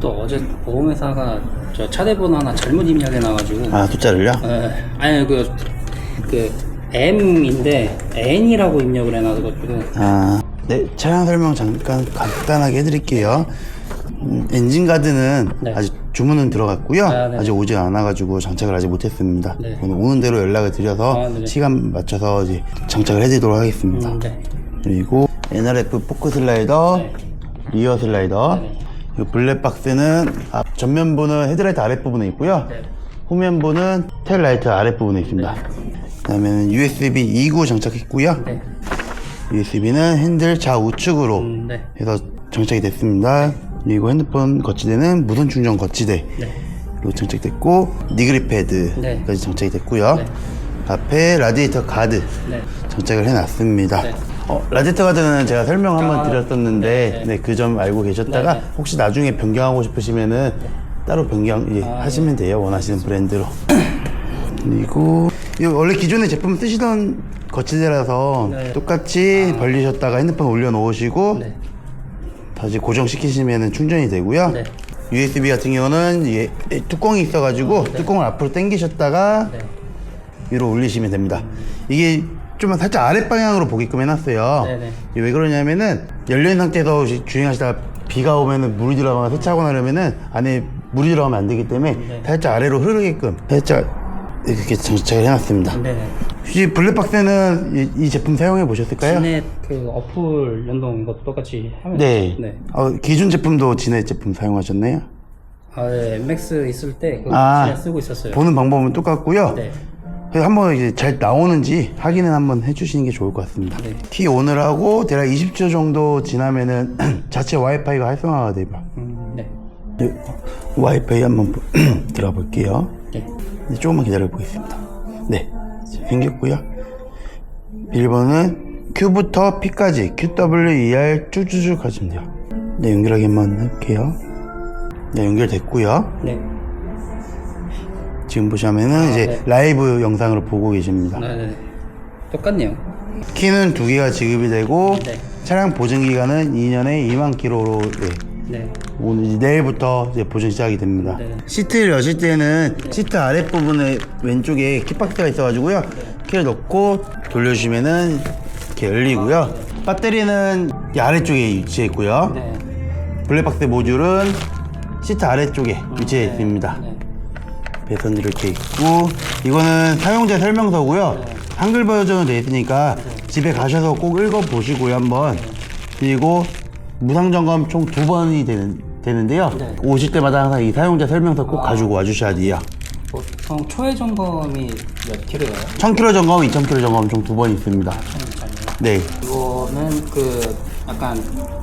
또 어제 보험회사가 저 차대번호 하나 잘못 입력해 놔가지고 아 숫자를요? 에, 아니 그, 그 M인데 N이라고 입력을 해놔가지고 아, 네, 차량 설명 잠깐 간단하게 해드릴게요. 음, 엔진 가드는 네. 아직 주문은 들어갔고요. 아, 네. 아직 오지 않아가지고 장착을 아직 못했습니다. 네. 오늘 오는 대로 연락을 드려서 아, 네. 시간 맞춰서 이제 장착을 해드리도록 하겠습니다. 음, 네. 그리고 NRF 포크 슬라이더, 네. 리어 슬라이더, 네. 그리고 블랙박스는 앞 전면부는 헤드라이트 아랫부분에 있고요. 네. 후면부는 테일라이트 아랫부분에 있습니다. 그다음에는 USB 2구 장착했고요. 네. USB는 핸들 좌우측으로 음, 네. 해서 장착이 됐습니다. 그리고 핸드폰 거치대는 무선 충전 거치대로 네. 장착됐고 니그립 패드까지 네. 장착이 됐고요. 네. 앞에 라디에이터 가드 네. 장착을 해놨습니다. 네. 어, 라디에이터 가드는 제가 설명 한번 아, 드렸었는데 네, 네, 그 점 알고 계셨다가 네, 네. 혹시 나중에 변경하고 싶으시면은 따로 변경 예, 아, 하시면 돼요 원하시는 브랜드로. 그리고 이 원래 기존에 제품 쓰시던 거치대라서 네. 똑같이 벌리셨다가 핸드폰 올려놓으시고 네. 다시 고정시키시면 충전이 되고요. 네. USB 같은 경우는 이게 뚜껑이 있어가지고 뚜껑을 앞으로 당기셨다가 네. 위로 올리시면 됩니다. 이게 좀 살짝 아랫 방향으로 보게끔 해놨어요. 네네. 이게 왜 그러냐면은 열려있는 상태에서 주- 주행하시다가 비가 오면은 물이 들어가거나 세차하거나 그러면은 안에 물이 들어가면 안 되기 때문에 네. 살짝 아래로 흐르게끔 살짝 이렇게 장착을 해놨습니다. 네. 네. 혹시 블랙박스는 이, 이 제품 사용해 보셨을까요? 진넷 그 어플 연동 이것도 똑같이 하면 네. 네. 어, 기존 제품도 진해 제품 사용하셨나요? 아, 네. MX 있을 때 그거 아, 쓰고 있었어요. 보는 방법은 똑같고요. 네. 그래서 한번 이제 잘 나오는지 확인은 한번 해주시는 게 좋을 것 같습니다. 네. 키 온을 하고 대략 20초 정도 지나면은 자체 와이파이가 활성화가 돼요. 음, 네. 네, 와이파이 한번 들어 볼게요. 네. 네, 조금만 기다려 보겠습니다. 네, 생겼고요. 비밀번호는 Q부터 P까지 QWER 쭈쭈쭈 가시면 돼요. 네, 연결하기 한번 해볼게요. 네, 연결됐고요. 네. 지금 보시면은 이제 네. 라이브 영상으로 보고 계십니다. 네. 네. 똑같네요. 키는 두 개가 지급이 되고 네. 차량 보증 기간은 2년에 2만 킬로로 네. 네. 오늘 이제 내일부터 이제 보증 시작이 됩니다. 네. 시트를 여실 때는 시트 아랫부분에 왼쪽에 키박스가 있어가지고요. 키를 넣고 돌려주시면은 이렇게 열리고요. 배터리는 이 아래쪽에 위치해 있고요. 네. 블랙박스 모듈은 시트 아래쪽에 위치해 네. 있습니다. 네. 배선 이렇게 있고 이거는 사용자 설명서고요. 한글 버전으로 되어 있으니까 집에 가셔서 꼭 읽어 보시고요 한번. 그리고 무상 점검 총 두 번이 되는, 되는데요. 네. 오실 때마다 항상 이 사용자 설명서 꼭 가지고 와주셔야 돼요. 보통 초회 점검이 몇 킬로예요? 1000km 점검, 2000km 점검 총 두 번 있습니다. 천짜리요. 네. 이거는 그 약간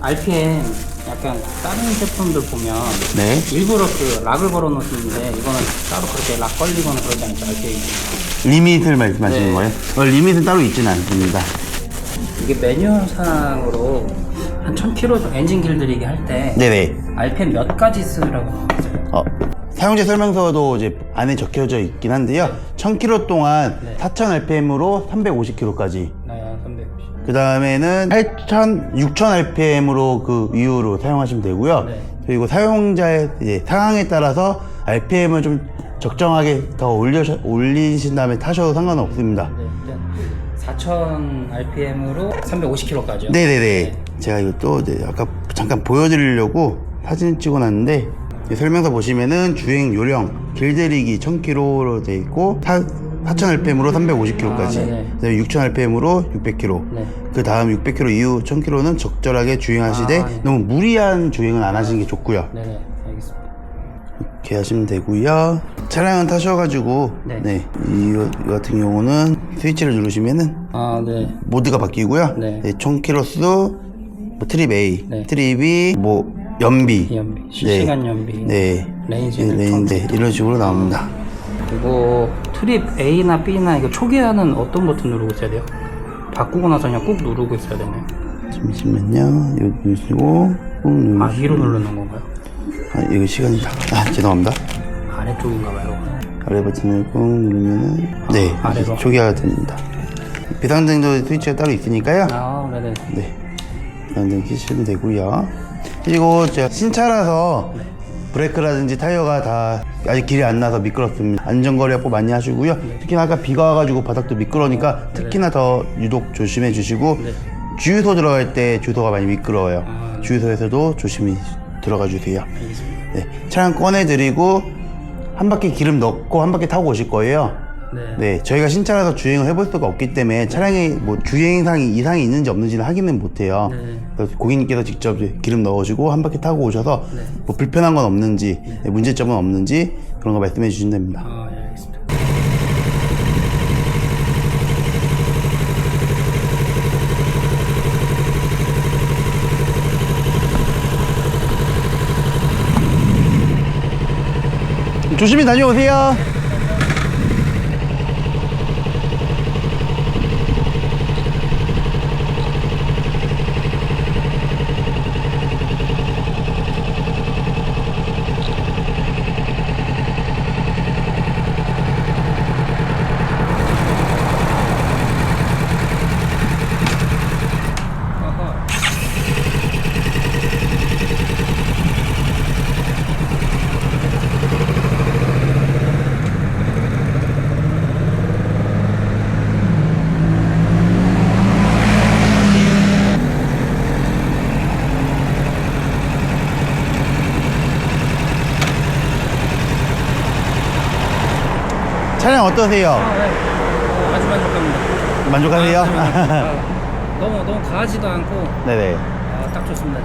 RPM 약간 다른 제품들 보면 네. 일부러 그 락을 걸어 놓으시는데 이거는 따로 그렇게 락 걸리거나 그러지 않죠 RPM 리밋을 말씀하시는 네. 거예요? 어, 리밋은 따로 있지는 않습니다. 이게 매뉴얼상으로 한 1000km 정도 엔진 길들이기 할 때 네네. RPM 몇 가지 쓰라고 어, 사용자 설명서도 이제 안에 적혀져 있긴 한데요. 1000km 동안 네. 4000rpm으로 350km까지. 나야 350그 다음에는 8000, 6000rpm으로 그 이후로 사용하시면 되고요. 네. 그리고 사용자의 이제 상황에 따라서 rpm을 좀 적정하게 더 올려, 올리신 다음에 타셔도 상관은 없습니다. 네, 일단 4000 RPM으로 350km까지요 네네네. 제가 이것도 이제 아까 잠깐 보여드리려고 사진 찍어놨는데 이 설명서 보시면은 주행 요령 길들이기 1000km로 돼 있고 4000rpm으로 350km까지 아, 네네. 그다음에 6000rpm으로 600km 네. 그 다음 600km 이후 1000km는 적절하게 주행하시되 아, 네. 너무 무리한 주행은 안 하시는 게 좋고요 네네 알겠습니다 이렇게 하시면 되고요 차량은 타셔가지고 네. 네. 이, 이 같은 경우는 스위치를 누르시면은 아 네 모드가 바뀌고요. 네. 네, 총 키로수, 뭐 트립 A, 네. 트립 B, 뭐 연비, 연비 실시간 연비 네, 레인지 네, 레인, 네, 이런 식으로 나옵니다. 그리고 트립 A나 B나 이거 초기화는 어떤 버튼 누르고 있어야 돼요? 바꾸고 나서 그냥 꾹 누르고 있어야 되나요? 잠시만요. 이거 누르시고 꾹 누르시고 아 위로 누르는 건가요? 아, 이거 시간이 다. 아, 죄송합니다. 아래쪽인가 봐요 아래 버튼을 꾹 누르면은 네, 아래로. 초기화가 됩니다. 비상등도 스위치가 따로 있으니까요. 아 네네 네. 비상등 켜시면 되고요. 그리고 제가 신차라서 브레이크라든지 타이어가 다 아직 길이 안 나서 미끄럽습니다. 안전거리 확보 많이 하시고요. 특히나 아까 비가 와가지고 바닥도 미끄러우니까 특히나 더 유독 조심해 주시고 네. 주유소 들어갈 때 주유소가 많이 미끄러워요. 아. 주유소에서도 조심히 들어가 주세요. 네, 차량 꺼내드리고 한 바퀴 기름 넣고 한 바퀴 타고 오실 거예요. 네. 네, 저희가 신차라서 주행을 해볼 수가 없기 때문에 차량에 뭐 주행상이 이상이 있는지 없는지는 확인은 못해요. 네. 그래서 고객님께서 직접 이제 기름 넣으시고 한 바퀴 타고 오셔서 네. 뭐 불편한 건 없는지 네, 문제점은 없는지 그런 거 말씀해 주시면 됩니다. 아, 예, 알겠습니다. 조심히 다녀오세요. 차량 어떠세요? 아, 네. 어, 아주 만족합니다. 만족하세요? 아, 아, 너무 너무 가하지도 않고 네네. 아, 딱 좋습니다.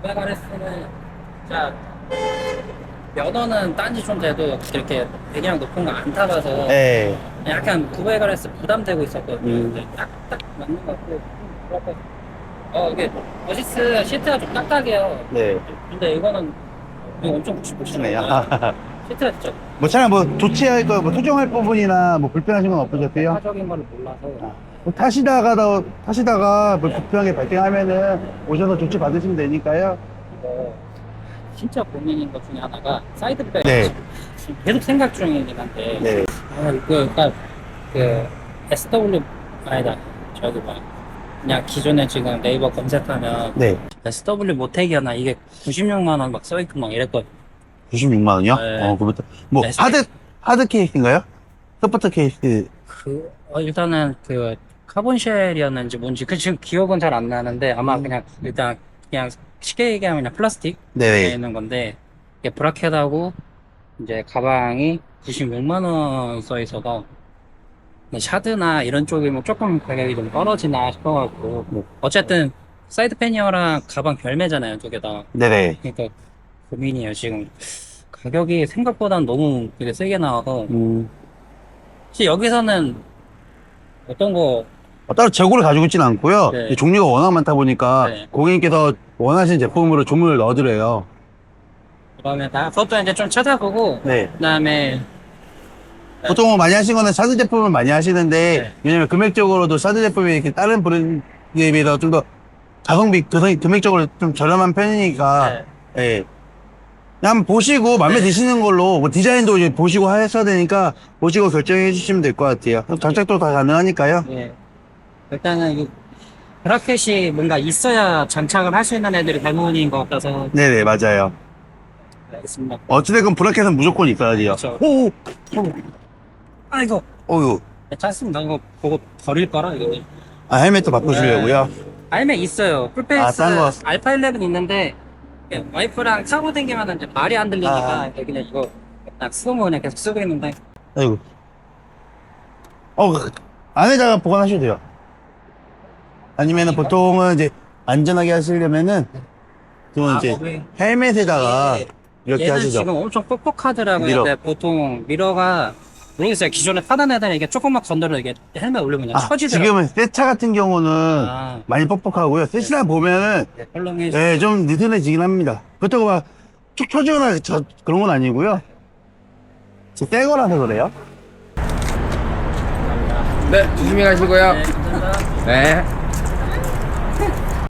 베가레스는 자 면허는 딴지 좀 돼도 이렇게 배기량 높은 거 안 타봐서 네. 약간 구베가레스 부담되고 있었거든요. 음. 근데 딱딱 맞는 것 같고 음, 그렇고 어 이게 어시스 시트가 좀 딱딱해요. 네. 근데 이거는 이거 엄청 네요. 푹신푹신해요. 진짜 뭐 차량 뭐 조치할 거, 뭐 수정할 부분이나 뭐 불편하신 건 없으셨어요? 화적인 거를 몰라서 뭐 타시다가 타시다가 뭐 불편하게 발생하면은 오셔서 조치 받으시면 되니까요. 이거 진짜 고민인 것 중에 하나가 사이드백 네. 지금 계속 생각 중이긴 한데 네. 아, 이거 그러니까 그 SW 아니다 저기 뭐 그냥 기존에 지금 네이버 검색하면 네. SW 모태기어나 이게 96만 원 막 써있고 막 이랬거든 96만 원이요? 네. 어, 그부터 뭐 네, 하드 하드 케이스인가요? 소프트 케이스. 그 어, 일단은 그 카본 쉘이었는지 뭔지 그 지금 기억은 잘 안 나는데 아마 그냥 일단 그냥 쉽게 얘기하면 그냥 플라스틱 네. 있는 건데 이게 브라켓하고 이제 가방이 96만 원 써 있어서 근데 샤드나 이런 쪽이면 조금 가격이 좀 떨어지나 싶어갖고 네. 어쨌든 사이드 패니어랑 가방 별매잖아요 두 개 다. 네네. 그러니까 고민이에요 지금 가격이 생각보다 너무 되게 세게 나와서 음. 혹시 여기서는 어떤 거 어, 따로 재고를 가지고 있지는 않고요. 네. 이 종류가 워낙 많다 보니까 네. 고객님께서 원하시는 제품으로 주문을 넣어드려요. 그러면 다 그것도 이제 좀 찾아보고 네. 그 다음에 보통 많이 하신 거는 사드 제품을 많이 하시는데 네. 왜냐면 금액적으로도 사드 제품이 이렇게 다른 브랜드에 비해서 좀 더 가성비 그- 금액적으로 좀 저렴한 편이니까 네. 예. 한번 보시고 마음에 드시는 걸로 뭐 디자인도 이제 보시고 하셔야 되니까 보시고 결정해 주시면 될 것 같아요. 장착도 다 가능하니까요. 예. 일단은 이 브라켓이 뭔가 있어야 장착을 할 수 있는 애들이 대부분인 것 같아서 네네 맞아요. 알겠습니다. 어찌됐건 브라켓은 무조건 있어야 돼요. 그렇죠. 오, 아이고 어유. 괜찮습니다. 이거 보고 버릴 거라 이거. 아 헬멧도 바꾸시려고요? 알면 있어요. 풀페이스 아, 딴 거. 알파 11 있는데 예, 와이프랑 타고 다니면 이제 말이 안 들리니까 아. 그냥 이거 딱 쓰고 그냥 계속 쓰고 있는데 아이고. 어, 그, 안에다가 보관하셔도 돼요. 아니면은 보통은 이제 안전하게 하시려면은 그건 아, 이제 거기. 헬멧에다가 예. 이렇게 얘는 하시죠. 지금 엄청 뻑뻑하더라고요. 미러. 근데 보통 미러가 모르겠어요. 기존에 타던 애들은 이게 조금만 건드려 이게 헬멧 올리면 그냥 아, 처지더라고요. 지금은 새차 같은 경우는 아. 많이 뻑뻑하고요. 새 차를 보면은 네, 헐렁해. 예, 좀 느슨해지긴 합니다. 그렇다고 막 툭 쳐지거나 저, 그런 건 아니고요. 새 거라서 그래요. 네, 조심히 가시고요. 네, 감사합니다. 네.